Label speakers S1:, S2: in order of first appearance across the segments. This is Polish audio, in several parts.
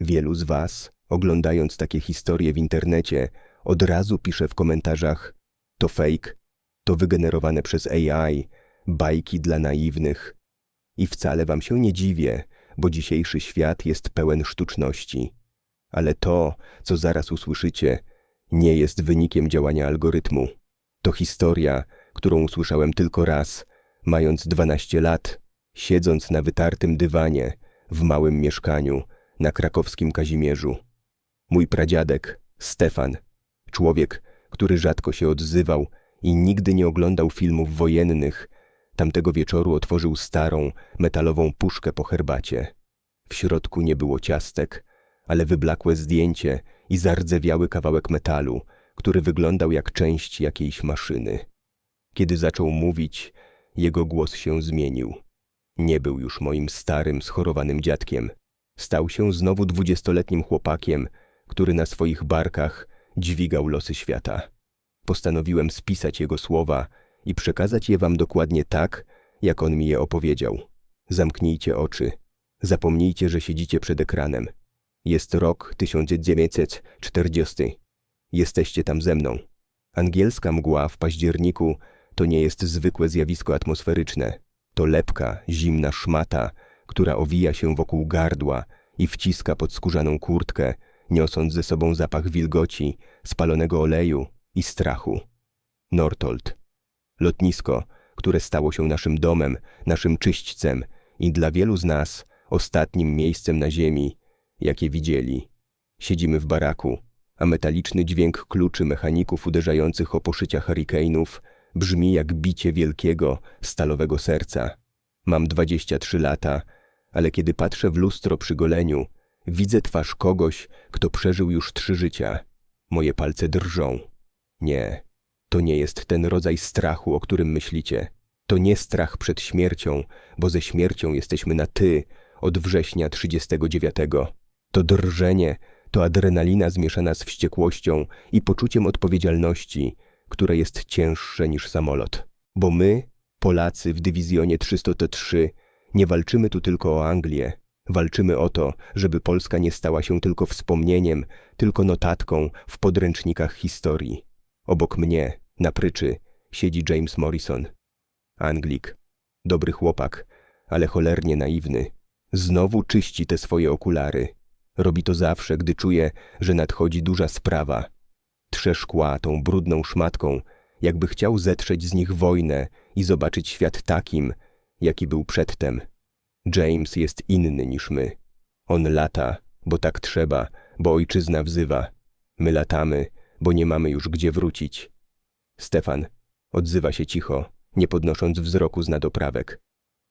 S1: Wielu z Was, oglądając takie historie w internecie, od razu pisze w komentarzach to fake, to wygenerowane przez AI, bajki dla naiwnych. I wcale Wam się nie dziwię, bo dzisiejszy świat jest pełen sztuczności. Ale to, co zaraz usłyszycie, nie jest wynikiem działania algorytmu. To historia, którą usłyszałem tylko raz, mając 12 lat, siedząc na wytartym dywanie w małym mieszkaniu na krakowskim Kazimierzu. Mój pradziadek, Stefan, człowiek, który rzadko się odzywał i nigdy nie oglądał filmów wojennych, tamtego wieczoru otworzył starą, metalową puszkę po herbacie. W środku nie było ciastek, ale wyblakłe zdjęcie i zardzewiały kawałek metalu, który wyglądał jak część jakiejś maszyny. Kiedy zaczął mówić, jego głos się zmienił. Nie był już moim starym, schorowanym dziadkiem. Stał się znowu dwudziestoletnim chłopakiem, który na swoich barkach dźwigał losy świata. Postanowiłem spisać jego słowa i przekazać je wam dokładnie tak, jak on mi je opowiedział. Zamknijcie oczy. Zapomnijcie, że siedzicie przed ekranem. Jest rok 1940. Jesteście tam ze mną. Angielska mgła w październiku to nie jest zwykłe zjawisko atmosferyczne. To lepka, zimna szmata, która owija się wokół gardła i wciska pod skórzaną kurtkę, niosąc ze sobą zapach wilgoci, spalonego oleju i strachu. Nortold. Lotnisko, które stało się naszym domem, naszym czyśćcem i dla wielu z nas ostatnim miejscem na ziemi, jakie widzieli. Siedzimy w baraku, a metaliczny dźwięk kluczy mechaników uderzających o poszycia hurricane'ów brzmi jak bicie wielkiego, stalowego serca. Mam 23 lata, ale kiedy patrzę w lustro przy goleniu, widzę twarz kogoś, kto przeżył już trzy życia. Moje palce drżą. Nie, to nie jest ten rodzaj strachu, o którym myślicie. To nie strach przed śmiercią, bo ze śmiercią jesteśmy na ty od września 39. To drżenie, to adrenalina zmieszana z wściekłością i poczuciem odpowiedzialności, które jest cięższe niż samolot. Bo my, Polacy w dywizjonie 303, nie walczymy tu tylko o Anglię. Walczymy o to, żeby Polska nie stała się tylko wspomnieniem, tylko notatką w podręcznikach historii. Obok mnie, na pryczy, siedzi James Morrison. Anglik. Dobry chłopak, ale cholernie naiwny. Znowu czyści te swoje okulary. Robi to zawsze, gdy czuje, że nadchodzi duża sprawa. Trze szkła tą brudną szmatką, jakby chciał zetrzeć z nich wojnę i zobaczyć świat takim, jaki był przedtem. James jest inny niż my. On lata, bo tak trzeba, bo ojczyzna wzywa. My latamy, bo nie mamy już gdzie wrócić. Stefan odzywa się cicho, nie podnosząc wzroku z nadoprawek.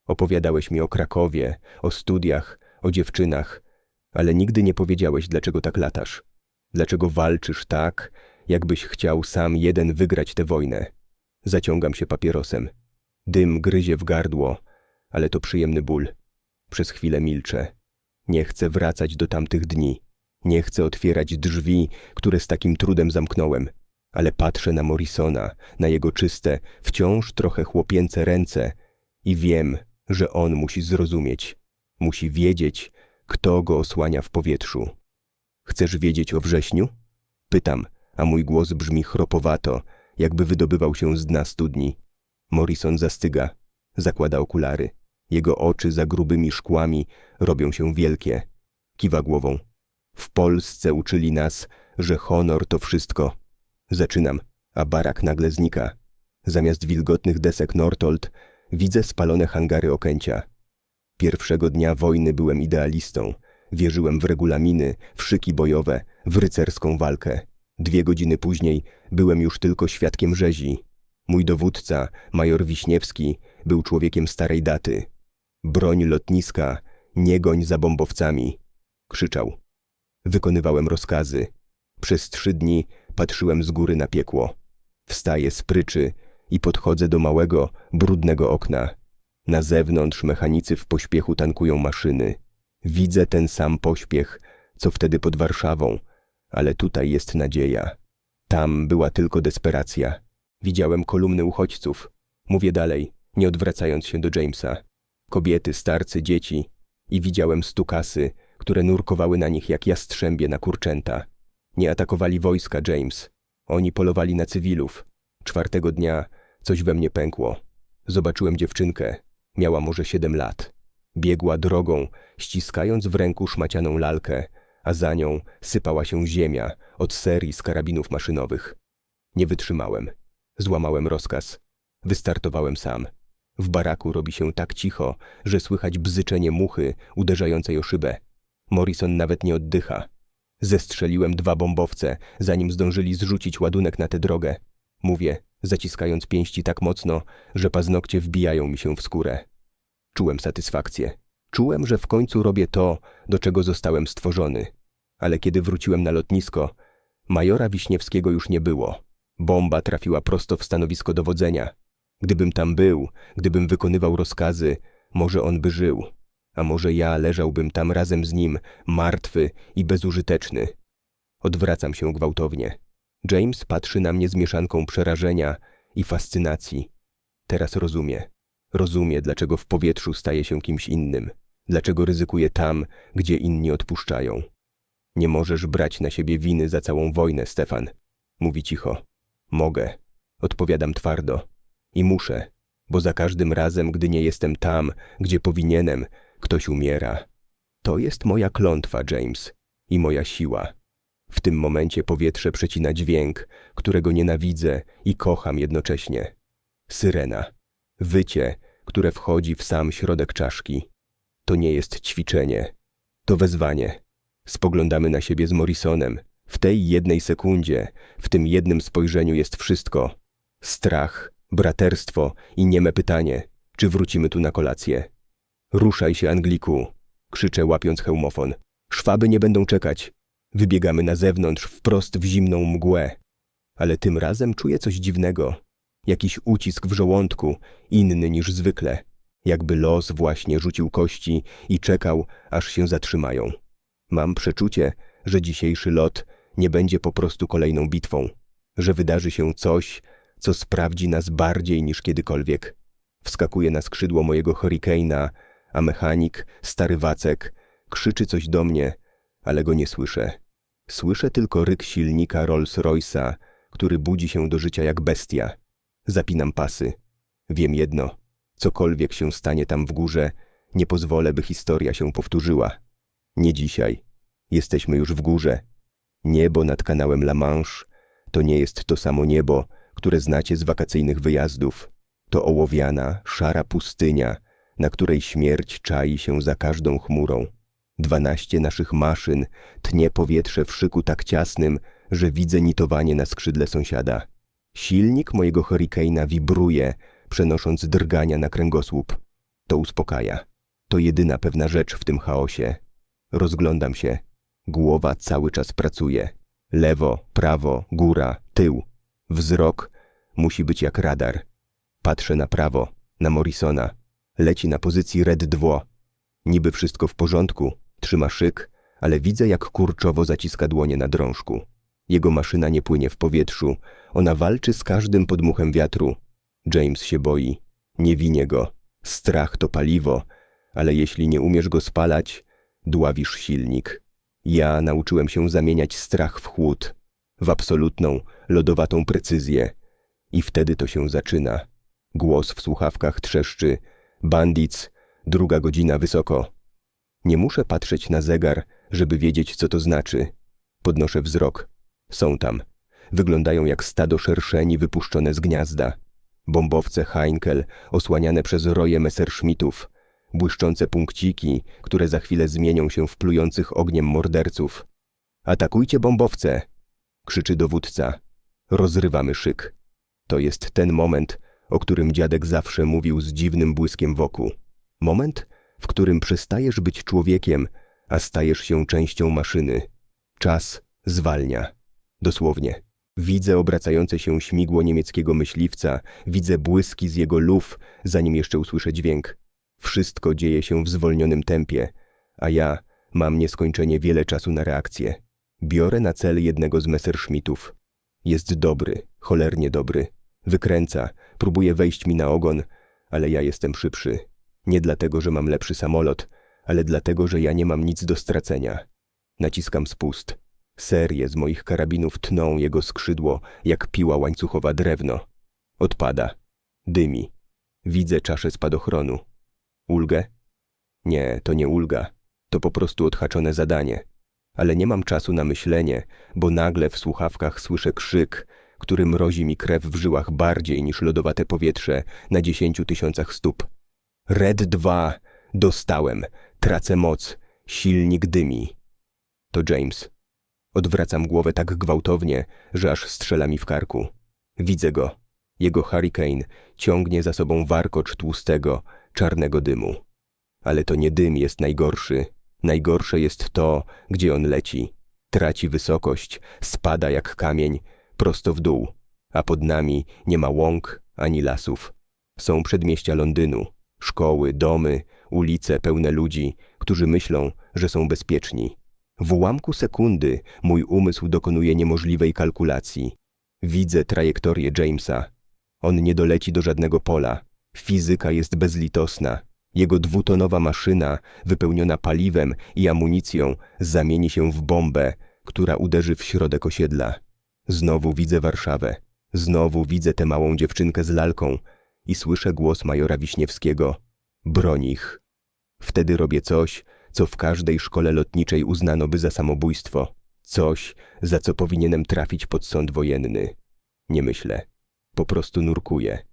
S1: Opowiadałeś mi o Krakowie, o studiach, o dziewczynach, ale nigdy nie powiedziałeś, dlaczego tak latasz. Dlaczego walczysz tak, jakbyś chciał sam jeden wygrać tę wojnę. Zaciągam się papierosem. Dym gryzie w gardło, ale to przyjemny ból. Przez chwilę milczę. Nie chcę wracać do tamtych dni. Nie chcę otwierać drzwi, które z takim trudem zamknąłem. Ale patrzę na Morrisona, na jego czyste, wciąż trochę chłopięce ręce i wiem, że on musi zrozumieć. Musi wiedzieć, kto go osłania w powietrzu. Chcesz wiedzieć o wrześniu? Pytam, a mój głos brzmi chropowato, jakby wydobywał się z dna studni. Morrison zastyga, zakłada okulary. Jego oczy za grubymi szkłami robią się wielkie. Kiwa głową. W Polsce uczyli nas, że honor to wszystko. Zaczynam, a barak nagle znika. Zamiast wilgotnych desek Nortold widzę spalone hangary Okęcia. Pierwszego dnia wojny byłem idealistą. Wierzyłem w regulaminy, w szyki bojowe, w rycerską walkę. Dwie godziny później byłem już tylko świadkiem rzezi. Mój dowódca, major Wiśniewski, był człowiekiem starej daty. Broń lotniska, nie goń za bombowcami. Krzyczał. Wykonywałem rozkazy. Przez trzy dni patrzyłem z góry na piekło. Wstaję z pryczy i podchodzę do małego, brudnego okna. Na zewnątrz mechanicy w pośpiechu tankują maszyny. Widzę ten sam pośpiech, co wtedy pod Warszawą, ale tutaj jest nadzieja. Tam była tylko desperacja. Widziałem kolumny uchodźców. Mówię dalej, nie odwracając się do Jamesa. Kobiety, starcy, dzieci. I widziałem stukasy, które nurkowały na nich jak jastrzębie na kurczęta. Nie atakowali wojska, James. Oni polowali na cywilów. Czwartego dnia coś we mnie pękło. Zobaczyłem dziewczynkę. Miała może siedem lat. Biegła drogą, ściskając w ręku szmacianą lalkę, a za nią sypała się ziemia od serii z karabinów maszynowych. Nie wytrzymałem. Złamałem rozkaz. Wystartowałem sam. W baraku robi się tak cicho, że słychać bzyczenie muchy uderzającej o szybę. Morrison nawet nie oddycha. Zestrzeliłem dwa bombowce, zanim zdążyli zrzucić ładunek na tę drogę. Mówię, zaciskając pięści tak mocno, że paznokcie wbijają mi się w skórę. Czułem satysfakcję. Czułem, że w końcu robię to, do czego zostałem stworzony. Ale kiedy wróciłem na lotnisko, majora Wiśniewskiego już nie było. Bomba trafiła prosto w stanowisko dowodzenia. Gdybym tam był, gdybym wykonywał rozkazy, może on by żył, a może ja leżałbym tam razem z nim, martwy i bezużyteczny. Odwracam się gwałtownie. James patrzy na mnie z mieszanką przerażenia i fascynacji. Teraz rozumie. Rozumie, dlaczego w powietrzu staje się kimś innym, dlaczego ryzykuje tam, gdzie inni odpuszczają. Nie możesz brać na siebie winy za całą wojnę, Stefan. Mówi cicho. Mogę. Odpowiadam twardo. I muszę, bo za każdym razem, gdy nie jestem tam, gdzie powinienem, ktoś umiera. To jest moja klątwa, James, i moja siła. W tym momencie powietrze przecina dźwięk, którego nienawidzę i kocham jednocześnie. Syrena. Wycie, które wchodzi w sam środek czaszki. To nie jest ćwiczenie. To wezwanie. Spoglądamy na siebie z Morrisonem. W tej jednej sekundzie, w tym jednym spojrzeniu jest wszystko. Strach, braterstwo i nieme pytanie, czy wrócimy tu na kolację. Ruszaj się, Angliku, krzyczę łapiąc hełmofon. Szwaby nie będą czekać. Wybiegamy na zewnątrz, wprost w zimną mgłę. Ale tym razem czuję coś dziwnego. Jakiś ucisk w żołądku, inny niż zwykle. Jakby los właśnie rzucił kości i czekał, aż się zatrzymają. Mam przeczucie, że dzisiejszy lot nie będzie po prostu kolejną bitwą, że wydarzy się coś, co sprawdzi nas bardziej niż kiedykolwiek. Wskakuje na skrzydło mojego hurrikane'a, a mechanik, stary Wacek, krzyczy coś do mnie, ale go nie słyszę. Słyszę tylko ryk silnika Rolls-Royce'a, który budzi się do życia jak bestia. Zapinam pasy. Wiem jedno, cokolwiek się stanie tam w górze, nie pozwolę, by historia się powtórzyła. Nie dzisiaj. Jesteśmy już w górze. Niebo nad kanałem La Manche to nie jest to samo niebo, które znacie z wakacyjnych wyjazdów. To ołowiana, szara pustynia, na której śmierć czai się za każdą chmurą. Dwanaście naszych maszyn tnie powietrze w szyku tak ciasnym, że widzę nitowanie na skrzydle sąsiada. Silnik mojego hurrikane'a wibruje, przenosząc drgania na kręgosłup. To uspokaja. To jedyna pewna rzecz w tym chaosie. Rozglądam się. Głowa cały czas pracuje. Lewo, prawo, góra, tył. Wzrok musi być jak radar. Patrzę na prawo, na Morrisona. Leci na pozycji Red 2. Niby wszystko w porządku, trzyma szyk, ale widzę jak kurczowo zaciska dłonie na drążku. Jego maszyna nie płynie w powietrzu, ona walczy z każdym podmuchem wiatru. James się boi. Nie winie go. Strach to paliwo, ale jeśli nie umiesz go spalać, dławisz silnik. Ja nauczyłem się zamieniać strach w chłód, w absolutną, lodowatą precyzję. I wtedy to się zaczyna. Głos w słuchawkach trzeszczy. Bandic, druga godzina wysoko. Nie muszę patrzeć na zegar, żeby wiedzieć, co to znaczy. Podnoszę wzrok. Są tam. Wyglądają jak stado szerszeni wypuszczone z gniazda. Bombowce Heinkel osłaniane przez roje Messerschmittów. Błyszczące punkciki, które za chwilę zmienią się w plujących ogniem morderców. Atakujcie bombowce! krzyczy dowódca. Rozrywamy szyk. To jest ten moment, o którym dziadek zawsze mówił z dziwnym błyskiem wokół. Moment, w którym przestajesz być człowiekiem, a stajesz się częścią maszyny. Czas zwalnia. Dosłownie. Widzę obracające się śmigło niemieckiego myśliwca, widzę błyski z jego luf, zanim jeszcze usłyszę dźwięk. Wszystko dzieje się w zwolnionym tempie, a ja mam nieskończenie wiele czasu na reakcję. Biorę na cel jednego z Messerschmittów. Jest dobry, cholernie dobry. Wykręca, próbuje wejść mi na ogon, ale ja jestem szybszy. Nie dlatego, że mam lepszy samolot, ale dlatego, że ja nie mam nic do stracenia. Naciskam spust. Serie z moich karabinów tną jego skrzydło, jak piła łańcuchowa drewno. Odpada. Dymi. Widzę czaszę spadochronu. Ulgę? Nie, to nie ulga. To po prostu odhaczone zadanie. Ale nie mam czasu na myślenie, bo nagle w słuchawkach słyszę krzyk, który mrozi mi krew w żyłach bardziej niż lodowate powietrze na dziesięciu tysiącach stóp. Red 2. Dostałem. Tracę moc. Silnik dymi. To James. Odwracam głowę tak gwałtownie, że aż strzela mi w karku. Widzę go. Jego hurricane ciągnie za sobą warkocz tłustego, czarnego dymu. Ale to nie dym jest najgorszy. Najgorsze jest to, gdzie on leci. Traci wysokość, spada jak kamień, prosto w dół, a pod nami nie ma łąk ani lasów. Są przedmieścia Londynu, szkoły, domy, ulice pełne ludzi, którzy myślą, że są bezpieczni. W ułamku sekundy mój umysł dokonuje niemożliwej kalkulacji. Widzę trajektorię Jamesa. On nie doleci do żadnego pola. Fizyka jest bezlitosna. Jego dwutonowa maszyna, wypełniona paliwem i amunicją, zamieni się w bombę, która uderzy w środek osiedla. Znowu widzę Warszawę. Znowu widzę tę małą dziewczynkę z lalką i słyszę głos majora Wiśniewskiego. Broń ich. Wtedy robię coś, co w każdej szkole lotniczej uznano by za samobójstwo. Coś, za co powinienem trafić pod sąd wojenny. Nie myślę. Po prostu nurkuję.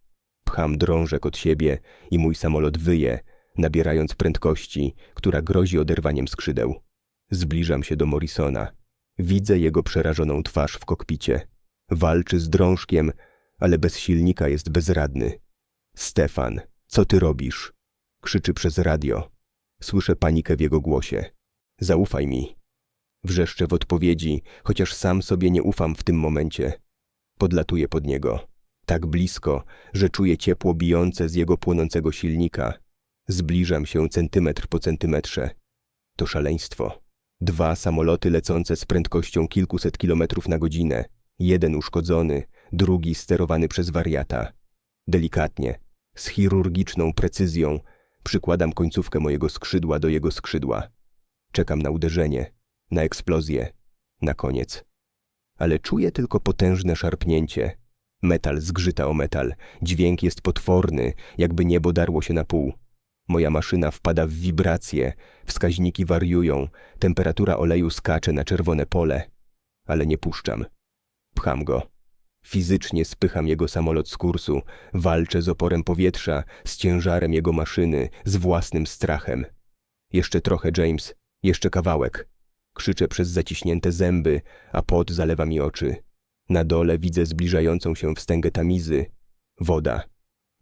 S1: Pcham drążek od siebie i mój samolot wyje, nabierając prędkości, która grozi oderwaniem skrzydeł. Zbliżam się do Morrisona. Widzę jego przerażoną twarz w kokpicie. Walczy z drążkiem, ale bez silnika jest bezradny. Stefan, co ty robisz? Krzyczy przez radio. Słyszę panikę w jego głosie. Zaufaj mi. Wrzeszczę w odpowiedzi, chociaż sam sobie nie ufam w tym momencie. Podlatuję pod niego. Tak blisko, że czuję ciepło bijące z jego płonącego silnika. Zbliżam się centymetr po centymetrze. To szaleństwo. Dwa samoloty lecące z prędkością kilkuset kilometrów na godzinę. Jeden uszkodzony, drugi sterowany przez wariata. Delikatnie, z chirurgiczną precyzją, przykładam końcówkę mojego skrzydła do jego skrzydła. Czekam na uderzenie, na eksplozję, na koniec. Ale czuję tylko potężne szarpnięcie. Metal zgrzyta o metal, dźwięk jest potworny, jakby niebo darło się na pół. Moja maszyna wpada w wibracje, wskaźniki wariują, temperatura oleju skacze na czerwone pole, ale nie puszczam. Pcham go. Fizycznie spycham jego samolot z kursu, walczę z oporem powietrza, z ciężarem jego maszyny, z własnym strachem. Jeszcze trochę, James, jeszcze kawałek. Krzyczę przez zaciśnięte zęby, a pot zalewa mi oczy. Na dole widzę zbliżającą się wstęgę tamizy. Woda.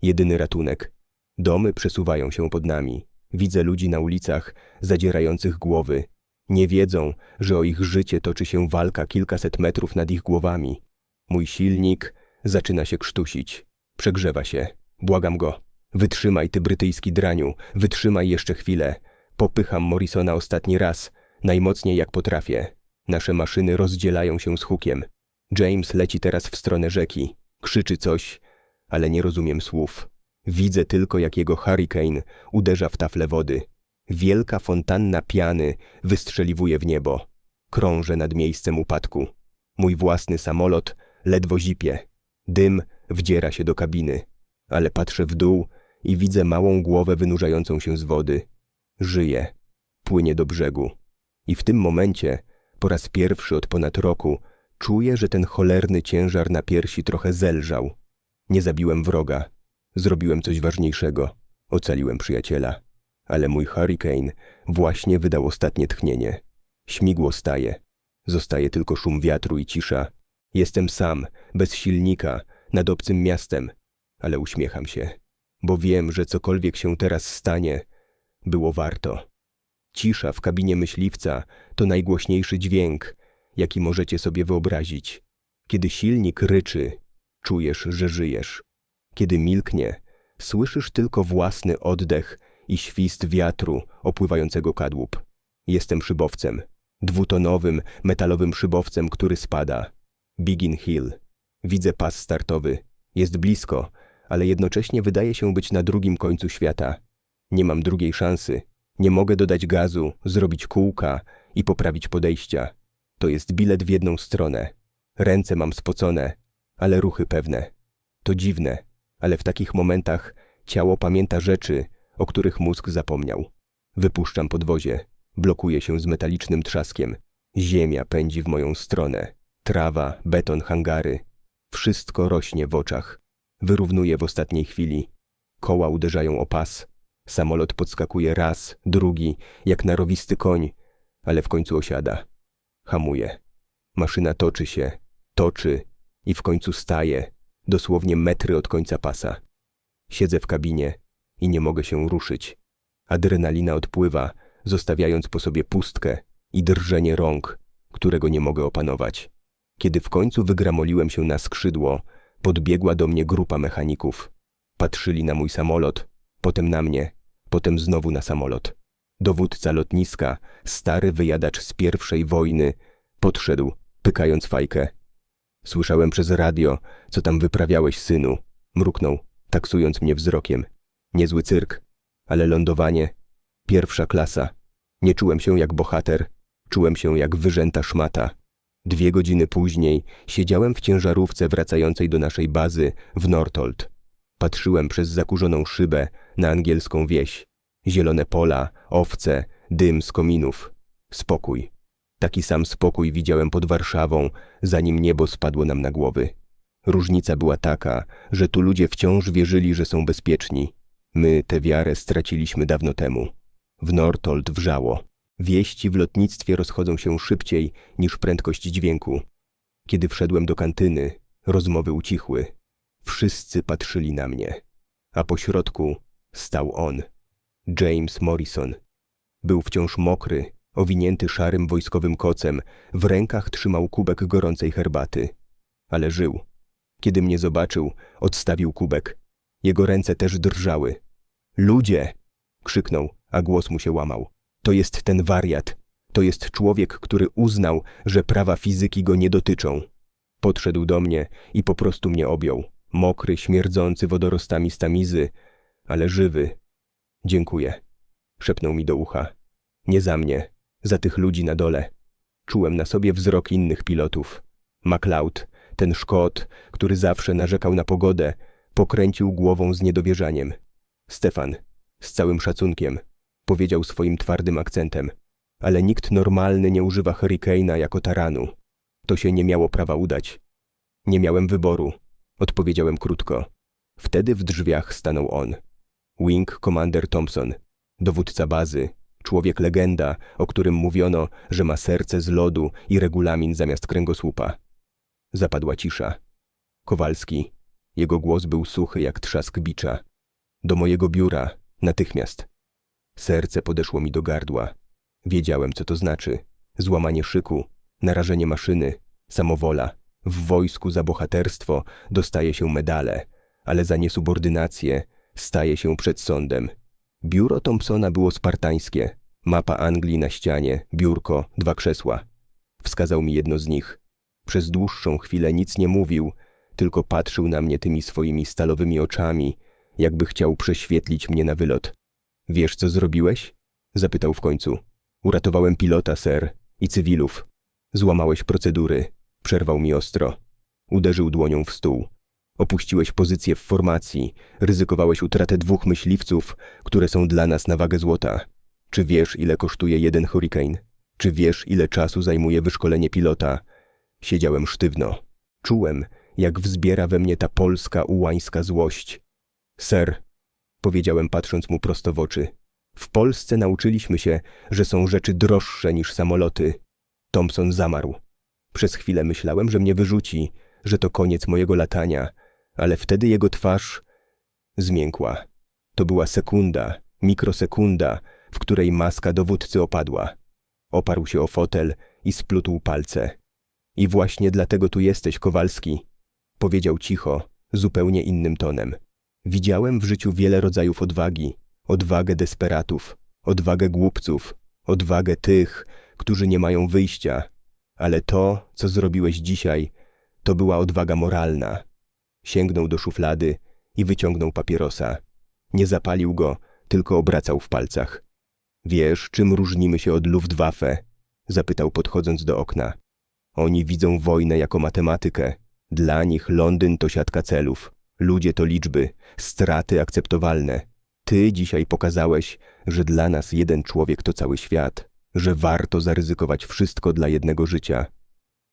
S1: Jedyny ratunek. Domy przesuwają się pod nami. Widzę ludzi na ulicach, zadzierających głowy. Nie wiedzą, że o ich życie toczy się walka kilkaset metrów nad ich głowami. Mój silnik zaczyna się krztusić. Przegrzewa się. Błagam go. Wytrzymaj, ty brytyjski draniu. Wytrzymaj jeszcze chwilę. Popycham Morrisona ostatni raz, najmocniej jak potrafię. Nasze maszyny rozdzielają się z hukiem. James leci teraz w stronę rzeki. Krzyczy coś, ale nie rozumiem słów. Widzę tylko, jak jego hurricane uderza w tafle wody. Wielka fontanna piany wystrzeliwuje w niebo. Krążę nad miejscem upadku. Mój własny samolot ledwo zipie. Dym wdziera się do kabiny, ale patrzę w dół i widzę małą głowę wynurzającą się z wody. Żyje. Płynie do brzegu. I w tym momencie, po raz pierwszy od ponad roku, czuję, że ten cholerny ciężar na piersi trochę zelżał. Nie zabiłem wroga. Zrobiłem coś ważniejszego. Ocaliłem przyjaciela. Ale mój hurricane właśnie wydał ostatnie tchnienie. Śmigło staje. Zostaje tylko szum wiatru i cisza. Jestem sam, bez silnika, nad obcym miastem, ale uśmiecham się, bo wiem, że cokolwiek się teraz stanie, było warto. Cisza w kabinie myśliwca to najgłośniejszy dźwięk, jaki możecie sobie wyobrazić. Kiedy silnik ryczy, czujesz, że żyjesz. Kiedy milknie, słyszysz tylko własny oddech i świst wiatru opływającego kadłub. Jestem szybowcem, dwutonowym, metalowym szybowcem, który spada. Begin Hill. Widzę pas startowy. Jest blisko, ale jednocześnie wydaje się być na drugim końcu świata. Nie mam drugiej szansy. Nie mogę dodać gazu, zrobić kółka i poprawić podejścia. To jest bilet w jedną stronę. Ręce mam spocone, ale ruchy pewne. To dziwne, ale w takich momentach ciało pamięta rzeczy, o których mózg zapomniał. Wypuszczam podwozie, blokuję się z metalicznym trzaskiem. Ziemia pędzi w moją stronę. Trawa, beton, hangary. Wszystko rośnie w oczach. Wyrównuje w ostatniej chwili. Koła uderzają o pas. Samolot podskakuje raz, drugi, jak narowisty koń, ale w końcu osiada. Hamuje. Maszyna toczy się, toczy i w końcu staje, dosłownie metry od końca pasa. Siedzę w kabinie i nie mogę się ruszyć. Adrenalina odpływa, zostawiając po sobie pustkę i drżenie rąk, którego nie mogę opanować. Kiedy w końcu wygramoliłem się na skrzydło, podbiegła do mnie grupa mechaników. Patrzyli na mój samolot, potem na mnie, potem znowu na samolot. Dowódca lotniska, stary wyjadacz z pierwszej wojny, podszedł, pykając fajkę. Słyszałem przez radio, co tam wyprawiałeś, synu. Mruknął, taksując mnie wzrokiem. Niezły cyrk, ale lądowanie. Pierwsza klasa. Nie czułem się jak bohater, czułem się jak wyrzęta szmata. Dwie godziny później siedziałem w ciężarówce wracającej do naszej bazy w Northolt. Patrzyłem przez zakurzoną szybę na angielską wieś. Zielone pola, owce, dym z kominów. Spokój. Taki sam spokój widziałem pod Warszawą, zanim niebo spadło nam na głowy. Różnica była taka, że tu ludzie wciąż wierzyli, że są bezpieczni. My tę wiarę straciliśmy dawno temu. W Northolt wrzało. Wieści w lotnictwie rozchodzą się szybciej niż prędkość dźwięku. Kiedy wszedłem do kantyny, rozmowy ucichły. Wszyscy patrzyli na mnie. A po środku stał on, James Morrison. Był wciąż mokry, owinięty szarym wojskowym kocem, w rękach trzymał kubek gorącej herbaty. Ale żył. Kiedy mnie zobaczył, odstawił kubek. Jego ręce też drżały. Ludzie! krzyknął, a głos mu się łamał. To jest ten wariat. To jest człowiek, który uznał, że prawa fizyki go nie dotyczą. Podszedł do mnie i po prostu mnie objął. Mokry, śmierdzący wodorostami z tamizy, ale żywy. Dziękuję. Szepnął mi do ucha. Nie za mnie, za tych ludzi na dole. Czułem na sobie wzrok innych pilotów. MacLeod, ten Szkot, który zawsze narzekał na pogodę, pokręcił głową z niedowierzaniem. Stefan, z całym szacunkiem, powiedział swoim twardym akcentem, ale nikt normalny nie używa Hurricane'a jako taranu. To się nie miało prawa udać. Nie miałem wyboru, odpowiedziałem krótko. Wtedy w drzwiach stanął on. Wing Commander Thompson, dowódca bazy, człowiek legenda, o którym mówiono, że ma serce z lodu i regulamin zamiast kręgosłupa. Zapadła cisza. Kowalski. Jego głos był suchy jak trzask bicza. Do mojego biura, natychmiast. Serce podeszło mi do gardła. Wiedziałem, co to znaczy. Złamanie szyku, narażenie maszyny, samowola. W wojsku za bohaterstwo dostaje się medale, ale za niesubordynację staje się przed sądem. Biuro Thompsona było spartańskie. Mapa Anglii na ścianie, biurko, dwa krzesła. Wskazał mi jedno z nich. Przez dłuższą chwilę nic nie mówił, tylko patrzył na mnie tymi swoimi stalowymi oczami, jakby chciał prześwietlić mnie na wylot. Wiesz, co zrobiłeś? Zapytał w końcu. Uratowałem pilota, ser, i cywilów. Złamałeś procedury. Przerwał mi ostro. Uderzył dłonią w stół. Opuściłeś pozycję w formacji, ryzykowałeś utratę dwóch myśliwców, które są dla nas na wagę złota. Czy wiesz, ile kosztuje jeden hurricane? Czy wiesz, ile czasu zajmuje wyszkolenie pilota? Siedziałem sztywno. Czułem, jak wzbiera we mnie ta polska, ułańska złość. Ser, powiedziałem patrząc mu prosto w oczy, w Polsce nauczyliśmy się, że są rzeczy droższe niż samoloty. Thompson zamarł. Przez chwilę myślałem, że mnie wyrzuci, że to koniec mojego latania, ale wtedy jego twarz zmiękła. To była sekunda, mikrosekunda, w której maska dowódcy opadła. Oparł się o fotel i splutł palce. I właśnie dlatego tu jesteś, Kowalski, powiedział cicho, zupełnie innym tonem. Widziałem w życiu wiele rodzajów odwagi. Odwagę desperatów, odwagę głupców, odwagę tych, którzy nie mają wyjścia. Ale to, co zrobiłeś dzisiaj, to była odwaga moralna. Sięgnął do szuflady i wyciągnął papierosa. Nie zapalił go, tylko obracał w palcach. Wiesz, czym różnimy się od Luftwaffe? Zapytał podchodząc do okna. Oni widzą wojnę jako matematykę. Dla nich Londyn to siatka celów. Ludzie to liczby, straty akceptowalne. Ty dzisiaj pokazałeś, że dla nas jeden człowiek to cały świat, że warto zaryzykować wszystko dla jednego życia.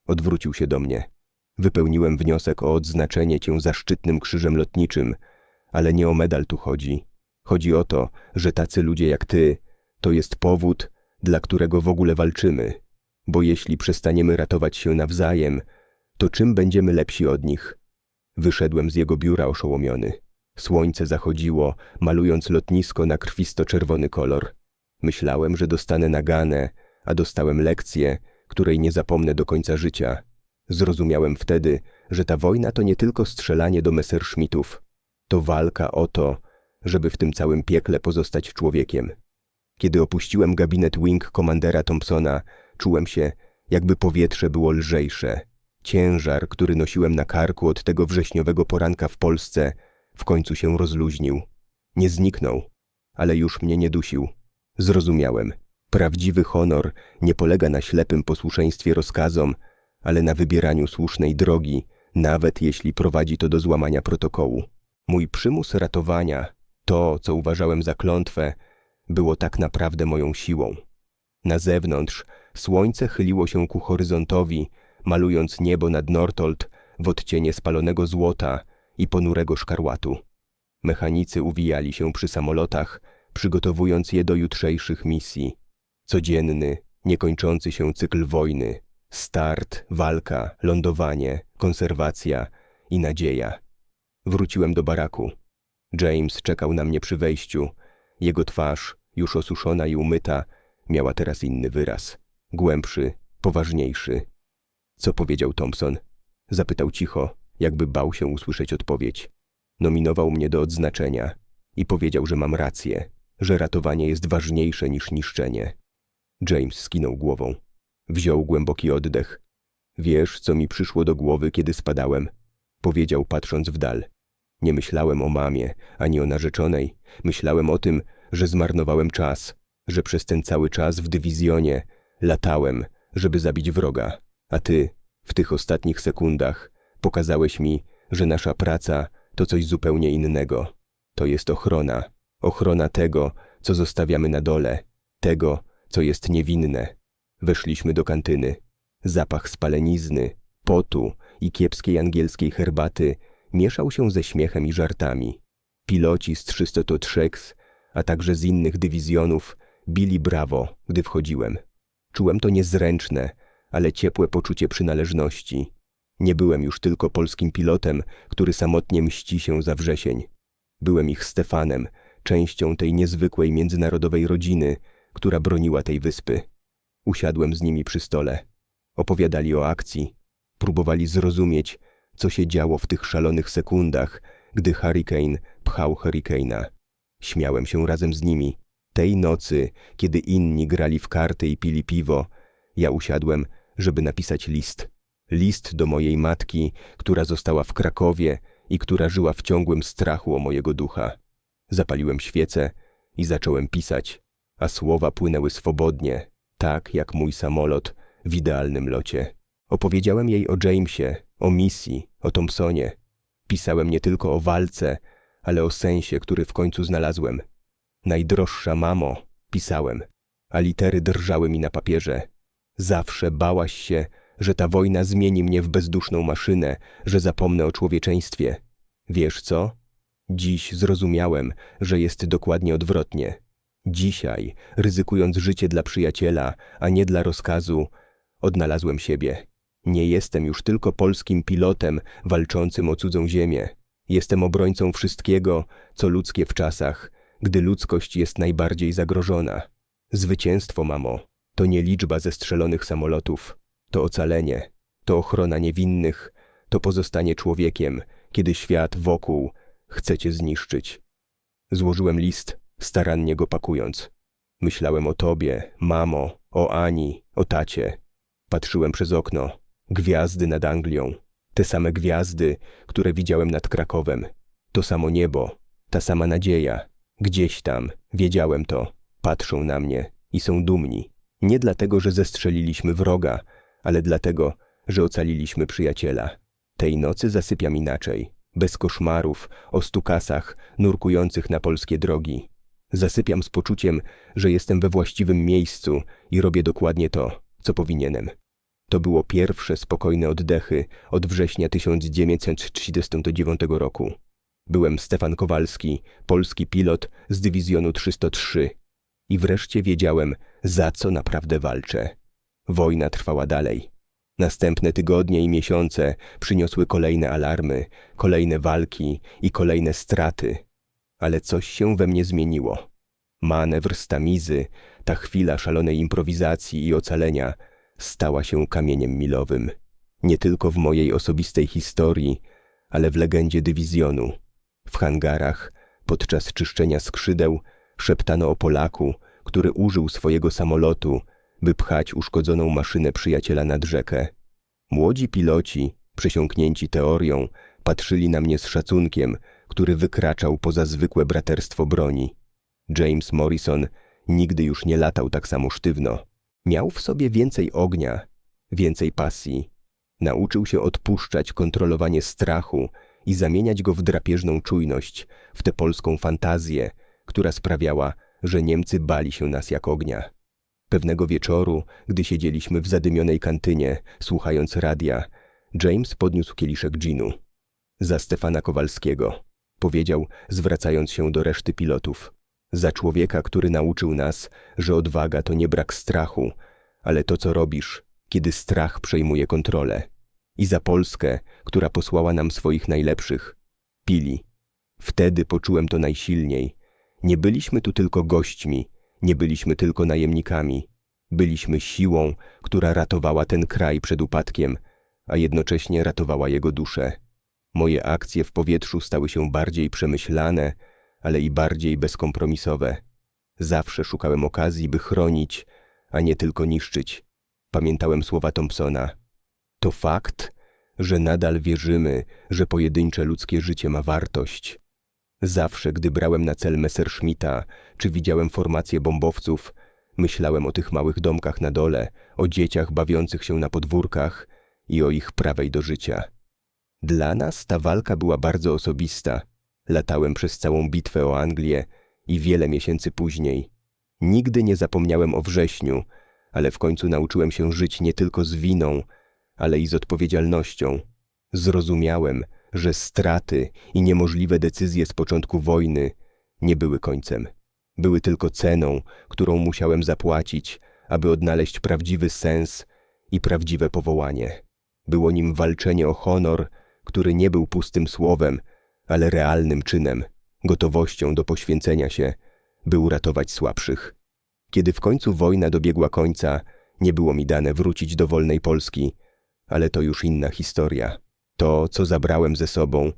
S1: Odwrócił się do mnie. Wypełniłem wniosek o odznaczenie cię zaszczytnym krzyżem lotniczym, ale nie o medal tu chodzi. Chodzi o to, że tacy ludzie jak ty to jest powód, dla którego w ogóle walczymy. Bo jeśli przestaniemy ratować się nawzajem, to czym będziemy lepsi od nich? Wyszedłem z jego biura oszołomiony. Słońce zachodziło, malując lotnisko na krwisto-czerwony kolor. Myślałem, że dostanę naganę, a dostałem lekcję, której nie zapomnę do końca życia. Zrozumiałem wtedy, że ta wojna to nie tylko strzelanie do Messerschmittów. To walka o to, żeby w tym całym piekle pozostać człowiekiem. Kiedy opuściłem gabinet wing komandera Thompsona, czułem się, jakby powietrze było lżejsze. Ciężar, który nosiłem na karku od tego wrześniowego poranka w Polsce, w końcu się rozluźnił. Nie zniknął, ale już mnie nie dusił. Zrozumiałem. Prawdziwy honor nie polega na ślepym posłuszeństwie rozkazom, ale na wybieraniu słusznej drogi, nawet jeśli prowadzi to do złamania protokołu. Mój przymus ratowania, to, co uważałem za klątwę, było tak naprawdę moją siłą. Na zewnątrz słońce chyliło się ku horyzontowi, malując niebo nad Nortold w odcienie spalonego złota i ponurego szkarłatu. Mechanicy uwijali się przy samolotach, przygotowując je do jutrzejszych misji. Codzienny, niekończący się cykl wojny. Start, walka, lądowanie, konserwacja i nadzieja. Wróciłem do baraku. James czekał na mnie przy wejściu. Jego twarz, już osuszona i umyta, miała teraz inny wyraz. Głębszy, poważniejszy. Co powiedział Thompson? Zapytał cicho, jakby bał się usłyszeć odpowiedź. Nominował mnie do odznaczenia i powiedział, że mam rację, że ratowanie jest ważniejsze niż niszczenie. James skinął głową. Wziął głęboki oddech. Wiesz, co mi przyszło do głowy, kiedy spadałem? Powiedział, patrząc w dal. Nie myślałem o mamie, ani o narzeczonej. Myślałem o tym, że zmarnowałem czas, że przez ten cały czas w dywizjonie latałem, żeby zabić wroga. A ty, w tych ostatnich sekundach, pokazałeś mi, że nasza praca to coś zupełnie innego. To jest ochrona. Ochrona tego, co zostawiamy na dole, tego, co jest niewinne. Weszliśmy do kantyny. Zapach spalenizny, potu i kiepskiej angielskiej herbaty mieszał się ze śmiechem i żartami. Piloci z 300 Trzex, a także z innych dywizjonów bili brawo, gdy wchodziłem. Czułem to niezręczne, ale ciepłe poczucie przynależności. Nie byłem już tylko polskim pilotem, który samotnie mści się za wrzesień. Byłem ich Stefanem, częścią tej niezwykłej międzynarodowej rodziny, która broniła tej wyspy. Usiadłem z nimi przy stole. Opowiadali o akcji. Próbowali zrozumieć, co się działo w tych szalonych sekundach, gdy Hurricane pchał Hurricane'a. Śmiałem się razem z nimi. Tej nocy, kiedy inni grali w karty i pili piwo, ja usiadłem, żeby napisać list. List do mojej matki, która została w Krakowie i która żyła w ciągłym strachu o mojego ducha. Zapaliłem świecę i zacząłem pisać, a słowa płynęły swobodnie, tak jak mój samolot w idealnym locie. Opowiedziałem jej o Jamesie, o misji, o Thompsonie. Pisałem nie tylko o walce, ale o sensie, który w końcu znalazłem. Najdroższa mamo, pisałem, a litery drżały mi na papierze. Zawsze bałaś się, że ta wojna zmieni mnie w bezduszną maszynę, że zapomnę o człowieczeństwie. Wiesz co? Dziś zrozumiałem, że jest dokładnie odwrotnie. Dzisiaj, ryzykując życie dla przyjaciela, a nie dla rozkazu, odnalazłem siebie. Nie jestem już tylko polskim pilotem walczącym o cudzą ziemię. Jestem obrońcą wszystkiego, co ludzkie w czasach, gdy ludzkość jest najbardziej zagrożona. Zwycięstwo, mamo, to nie liczba zestrzelonych samolotów, to ocalenie, to ochrona niewinnych, to pozostanie człowiekiem, kiedy świat wokół chce cię zniszczyć. Złożyłem list, starannie go pakując. Myślałem o tobie, mamo, o Ani, o tacie. Patrzyłem przez okno, gwiazdy nad Anglią, te same gwiazdy, które widziałem nad Krakowem, to samo niebo, ta sama nadzieja. Gdzieś tam, wiedziałem to. Patrzą na mnie i są dumni. Nie dlatego, że zestrzeliliśmy wroga, ale dlatego, że ocaliliśmy przyjaciela. Tej nocy zasypiam inaczej, bez koszmarów, o stukasach, nurkujących na polskie drogi. Zasypiam z poczuciem, że jestem we właściwym miejscu i robię dokładnie to, co powinienem. To było pierwsze spokojne oddechy od września 1939 roku. Byłem Stefan Kowalski, polski pilot z dywizjonu 303 i wreszcie wiedziałem, za co naprawdę walczę. Wojna trwała dalej. Następne tygodnie i miesiące przyniosły kolejne alarmy, kolejne walki i kolejne straty. Ale coś się we mnie zmieniło. Manewr z tamizy, ta chwila szalonej improwizacji i ocalenia stała się kamieniem milowym. Nie tylko w mojej osobistej historii, ale w legendzie dywizjonu. W hangarach, podczas czyszczenia skrzydeł, szeptano o Polaku, który użył swojego samolotu, by pchać uszkodzoną maszynę przyjaciela nad rzekę. Młodzi piloci, przesiąknięci teorią, patrzyli na mnie z szacunkiem, który wykraczał poza zwykłe braterstwo broni. James Morrison nigdy już nie latał tak samo sztywno. Miał w sobie więcej ognia, więcej pasji. Nauczył się odpuszczać kontrolowanie strachu i zamieniać go w drapieżną czujność, w tę polską fantazję, która sprawiała, że Niemcy bali się nas jak ognia. Pewnego wieczoru, gdy siedzieliśmy w zadymionej kantynie, słuchając radia, James podniósł kieliszek ginu. Za Stefana Kowalskiego, powiedział, zwracając się do reszty pilotów. Za człowieka, który nauczył nas, że odwaga to nie brak strachu, ale to, co robisz, kiedy strach przejmuje kontrolę. I za Polskę, która posłała nam swoich najlepszych. Pili. Wtedy poczułem to najsilniej. Nie byliśmy tu tylko gośćmi, nie byliśmy tylko najemnikami. Byliśmy siłą, która ratowała ten kraj przed upadkiem, a jednocześnie ratowała jego duszę. Moje akcje w powietrzu stały się bardziej przemyślane, ale i bardziej bezkompromisowe. Zawsze szukałem okazji, by chronić, a nie tylko niszczyć. Pamiętałem słowa Thompsona. To fakt, że nadal wierzymy, że pojedyncze ludzkie życie ma wartość. Zawsze, gdy brałem na cel Messerschmitta, czy widziałem formację bombowców, myślałem o tych małych domkach na dole, o dzieciach bawiących się na podwórkach i o ich prawej do życia. Dla nas ta walka była bardzo osobista. Latałem przez całą bitwę o Anglię i wiele miesięcy później. Nigdy nie zapomniałem o wrześniu, ale w końcu nauczyłem się żyć nie tylko z winą, ale i z odpowiedzialnością. Zrozumiałem, że straty i niemożliwe decyzje z początku wojny nie były końcem. Były tylko ceną, którą musiałem zapłacić, aby odnaleźć prawdziwy sens i prawdziwe powołanie. Było nim walczenie o honor, który nie był pustym słowem, ale realnym czynem, gotowością do poświęcenia się, by uratować słabszych. Kiedy w końcu wojna dobiegła końca, nie było mi dane wrócić do wolnej Polski, ale to już inna historia. To, co zabrałem ze sobą,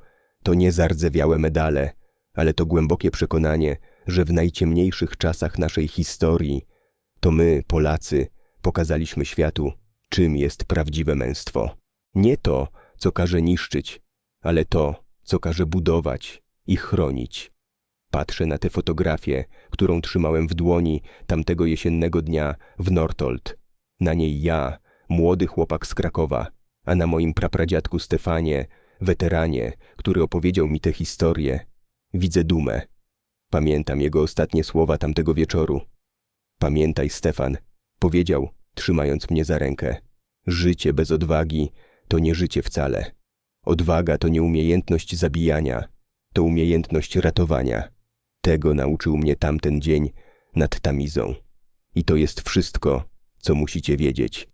S1: to nie zardzewiałe medale, ale to głębokie przekonanie, że w najciemniejszych czasach naszej historii to my, Polacy, pokazaliśmy światu, czym jest prawdziwe męstwo. Nie to, co każe niszczyć, ale to, co każe budować i chronić. Patrzę na tę fotografię, którą trzymałem w dłoni tamtego jesiennego dnia w Nortold. Na niej ja, młody chłopak z Krakowa, a na moim prapradziadku Stefanie, weteranie, który opowiedział mi tę historię, widzę dumę. Pamiętam jego ostatnie słowa tamtego wieczoru. Pamiętaj, Stefan, powiedział, trzymając mnie za rękę. Życie bez odwagi to nie życie wcale. Odwaga to nie umiejętność zabijania, to umiejętność ratowania. Tego nauczył mnie tamten dzień nad Tamizą. I to jest wszystko, co musicie wiedzieć.